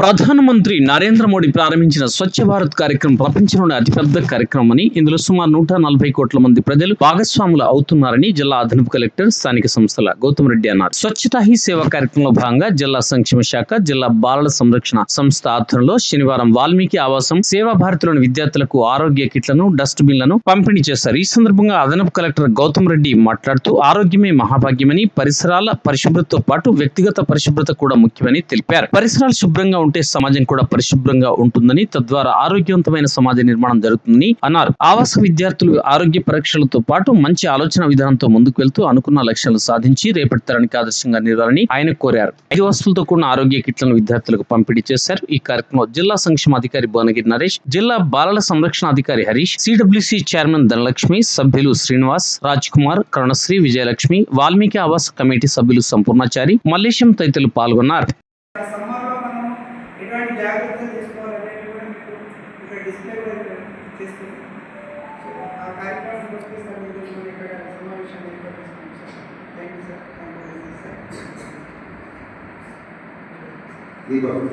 ప్రధానమంత్రి నరేంద్ర మోడీ ప్రారంభించిన స్వచ్ఛ భారత్ కార్యక్రమం ప్రపంచంలోని అతిపెద్ద కార్యక్రమం అని ఇందులో సుమారు నూట నలభై కోట్ల మంది ప్రజలు భాగస్వాములు అవుతున్నారని జిల్లా అదనపు కలెక్టర్ స్థానిక సంస్థల గౌతమ్ రెడ్డి అన్నారు. స్వచ్ఛతా హీ సేవ కార్యక్రమంలో భాగంగా జిల్లా సంక్షేమ శాఖ జిల్లా బాలల సంరక్షణ సంస్థ ఆధ్వర్యంలో శనివారం వాల్మీకి ఆవాసం సేవా భారతిలోని విద్యార్థులకు ఆరోగ్య కిట్లను డస్ట్ బిన్లను పంపిణీ చేశారు. ఈ సందర్భంగా అదనపు కలెక్టర్ గౌతమ్ రెడ్డి మాట్లాడుతూ ఆరోగ్యమే మహాభాగ్యమని పరిసరాల పరిశుభ్రతతో పాటు వ్యక్తిగత పరిశుభ్రత కూడా ముఖ్యమని తెలిపారు. పరిసరాలు శుభ్రంగా ఉంటే సమాజం కూడా పరిశుభ్రంగా ఉంటుందని తద్వారా ఆరోగ్యవంతమైన సమాజ నిర్మాణం జరుగుతుందని అన్నారు. ఆవాస విద్యార్థులు ఆరోగ్య పరీక్షలతో పాటు మంచి ఆలోచన విధానంతో ముందుకు వెళ్తూ అనుకున్న లక్ష్యాలు సాధించి రేపటి తరానికి ఆదర్శంగా నిలవాలని ఆయన కోరారు. ఐదు వస్తువులతో కూడిన ఆరోగ్య కిట్లను విద్యార్థులకు పంపిణీ చేశారు. ఈ కార్యక్రమంలో జిల్లా సంక్షేమ అధికారి భువనగిరి నరేష్ జిల్లా బాలల సంరక్షణ అధికారి హరీష్ సిడబ్ల్యూసి చైర్మన్ ధనలక్ష్మి సభ్యులు శ్రీనివాస్ రాజ్ కుమార్ కరుణశ్రీ విజయలక్ష్మి వాల్మీకి ఆవాస్ కమిటీ సభ్యులు సంపూర్ణాచారి మల్లేశం తదితరులు పాల్గొన్నారు. సమ్మర్లో మనం ఎటువంటి జాగ్రత్తలు తీసుకోవాలనేది కూడా మీకు ఇక్కడ డిస్ప్లే కూడా ఇక్కడ చేస్తుంది సో ఆ కార్యక్రమం వస్తే సార్ మీరు మనం ఇక్కడ సమావేశం ఏర్పాటు చేస్తున్నాం sir thank you sir thank you sir దీపం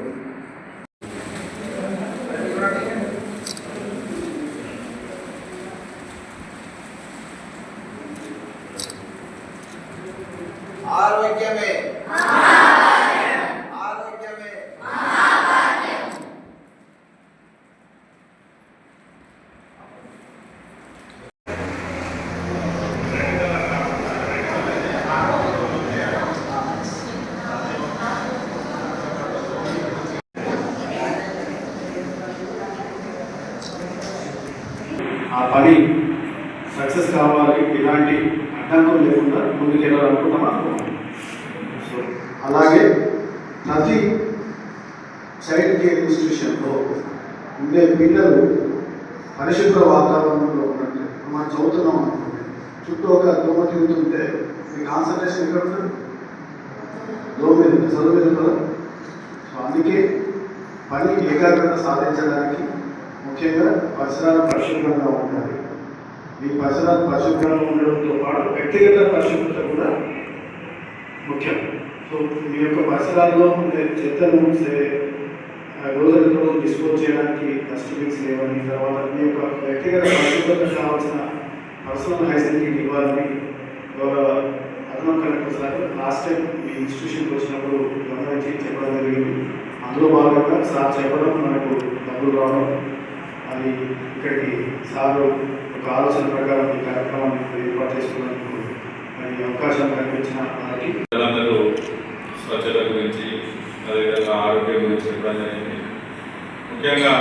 ఆరోగ్యమే ఆరోగ్యమే ఆ పని సక్సెస్ కావాలి ఇలాంటి అడ్డంకులు లేకుండా ముందుకెళ్ళాలనుకుంటాం అనుకున్నాం సో అలాగే ప్రతి చైల్డ్ కేర్ ఇన్స్టిట్యూషన్లో ఉండే పిల్లలు పరిశుభ్ర వాతావరణంలో ఉన్నట్టు మనం చదువుతున్నాం అనుకోండి. చుట్టూ ఒక దోమ తిరుగుతుంటే మీ కాన్సన్ట్రేషన్ ఎక్కడ ఉంటుంది? దోమ మీద చదువు మీద సో అందుకే పని ఏకాగ్రత సాధించడానికి ముఖ్యంగా పరిసరాలు పరిశుభ్రంగా ఉండాలి. ఈ పరిసర పరిశుభ్రంగా ఉండడంతో పాటు వ్యక్తిగత పరిశుభ్రత కూడా ముఖ్యం. సో మీ యొక్క పరిసరాల్లో ఉండే చెత్తను రోజులతో డిస్పోజ్ చేయడానికి డస్ట్బిన్స్ లేవని తర్వాత మీ యొక్క వ్యక్తిగత పరిశుభ్రత కావాల్సిన పర్సనల్ హైజీన్ ఇవ్వాలని గౌరవ అదనం కలెక్టర్ సార్ లాస్ట్ టైం మీ ఇన్స్టిట్యూషన్కి వచ్చినప్పుడు గమనించి చెప్పడం జరిగింది. అందులో భాగంగా సార్ చెప్పడం మనకు డబ్బులు రావడం అది ఇక్కడికి సార్ ఒక ఆలోచన ప్రకారం ఈ కార్యక్రమాన్ని ఏర్పాటు చేసుకున్నందుకు మరి అవకాశం కల్పించిన వారికి ప్రజలందరూ స్వచ్ఛత గురించి అదేవిధంగా ఆరోగ్యం గురించి చెప్పడం జరిగింది. ముఖ్యంగా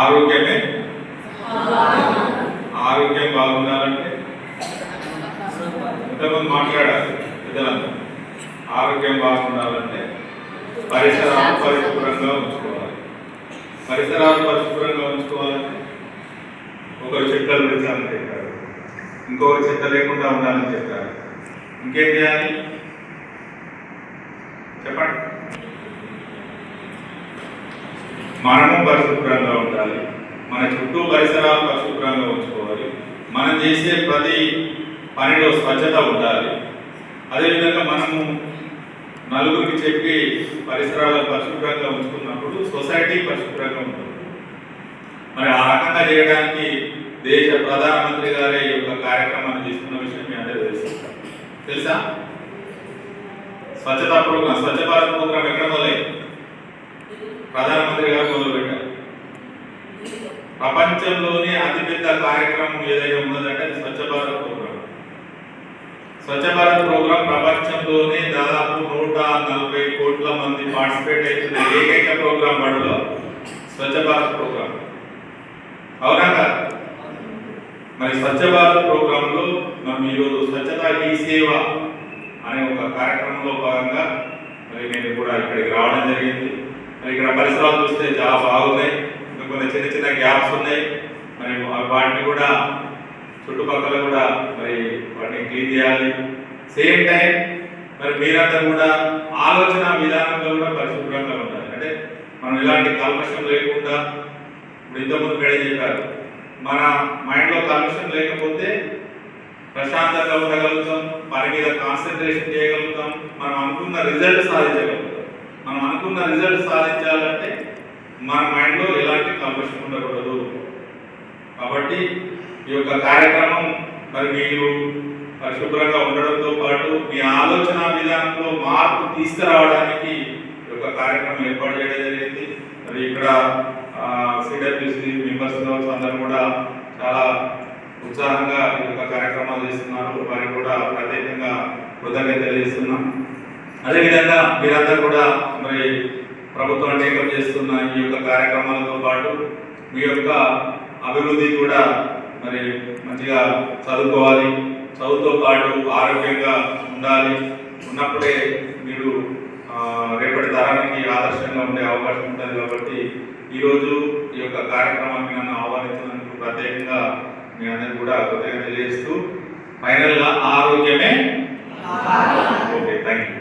ఆరోగ్యమే. ఆరోగ్యం బాగుండాలంటే ఇంతకుముందు మాట్లాడాలి పెద్దలంతా ఆరోగ్యం బాగుండాలంటే పరిసరాలు పరిశుభ్రంగా ఉంచుకోవాలి. పరిసరాలు పరిశుభ్రంగా ఉంచుకోవాలంటే ఒకరు చెట్లను పెంచాలని చెప్పారు. ఇంకొకరు చెత్త లేకుండా ఉండాలని చెప్పారు. ఇంకేం చేయాలి? చెప్పండి. మనము పరిశుభ్రంగా ఉండాలి. మన చుట్టూ పరిసరాలు పరిశుభ్రంగా ఉంచుకోవాలి. మనం చేసే ప్రతి పనిలో స్వచ్ఛత ఉండాలి. అదేవిధంగా మనము నలుగురికి చెప్పి పరిసరాలు పరిశుభ్రంగా ఉంచుకున్నప్పుడు సొసైటీ పరిశుభ్రంగా ఉంటుంది. మరి ఆ రకంగా చేయడానికి దేశ ప్రధానమంత్రి గారే ఈ యొక్క కార్యక్రమాన్ని తీసుకున్న విషయం మీ అందరూ తెలుసు. తెలుసా? స్వచ్ఛతా ప్రోగ్రాం స్వచ్ఛ భారత్ ప్రోగ్రాం ఎక్కడ మొదలైంది? ప్రధానమంత్రి గారు మొదలుపెట్టారు. ప్రపంచంలోనే అతిపెద్ద కార్యక్రమం ఏదైనా ఉన్నదంటే అది స్వచ్ఛ భారత్ ప్రోగ్రాం స్వచ్ఛ భారత్ ప్రోగ్రాం ప్రపంచంలోనే దాదాపు నూట నలభై కోట్ల మంది పార్టిసిపేట్ అవుతున్న ఏకైక ప్రోగ్రాం బడిలో స్వచ్ఛ భారత్ ప్రోగ్రాం. అవునా మరి స్వచ్ఛ భారత్ ప్రోగ్రాంలో మనం ఈరోజు స్వచ్ఛతా ఈ సేవ అనే ఒక కార్యక్రమంలో భాగంగా మరి నేను కూడా ఇక్కడికి రావడం జరిగింది. మరి ఇక్కడ పరిసరాలు చూస్తే చాలా బాగున్నాయి. ఇంకా కొన్ని చిన్న చిన్న గ్యాప్స్ ఉన్నాయి. మరి వాటిని కూడా చుట్టుపక్కల కూడా మరి వాటిని క్లీన్ చేయాలి. సేమ్ టైం మరి మీరంతా కూడా ఆలోచన విధానంలో కూడా పరిశుభ్రంగా ఉండాలి. అంటే మనం ఎలాంటి కల్మషం లేకుండా ఇప్పుడు ఇంతకుముందు మేడం చెప్పారు మన మైండ్లో కల్మషం లేకపోతే ప్రశాంతంగా ఉండగలుగుతాం పని మీద కాన్సన్ట్రేషన్ చేయగలుగుతాం మనం అనుకున్న రిజల్ట్ సాధించగలుగుతాం. మనం అనుకున్న రిజల్ట్ సాధించాలంటే మన మైండ్లో ఎలాంటి కల్మషం ఉండకూడదు. కాబట్టి ఈ యొక్క కార్యక్రమం మరి మీరు పరిశుభ్రంగా ఉండడంతో పాటు మీ ఆలోచన విధానంలో మార్పు తీసుకురావడానికి ఈ యొక్క కార్యక్రమం ఏర్పాటు చేయడం జరిగింది. మరి ఇక్కడ సిడబ్ల్యూసి మెంబర్స్ అందరూ కూడా చాలా ఉత్సాహంగా ఈ యొక్క కార్యక్రమాలు చేస్తున్నారు. వారికి కూడా ప్రత్యేకంగా కృతజ్ఞత తెలియజేస్తున్నాం. అదేవిధంగా మీరందరూ కూడా మరి ప్రభుత్వం టేకప్ చేస్తున్న ఈ యొక్క కార్యక్రమాలతో పాటు మీ యొక్క అభివృద్ధి కూడా మరి మంచిగా చదువుకోవాలి. చదువుతో పాటు ఆరోగ్యంగా ఉండాలి. ఉన్నప్పుడే మీరు రేపటి తరానికి ఆదర్శంగా ఉండే అవకాశం ఉంటుంది కాబట్టి ఈరోజు ఈ యొక్క కార్యక్రమానికి నన్ను ఆహ్వానించినందుకు ప్రత్యేకంగా మీ అందరికీ కూడా కృతజ్ఞత తెలియజేస్తూ ఫైనల్గా ఆరోగ్యమే ఓకే థ్యాంక్ యూ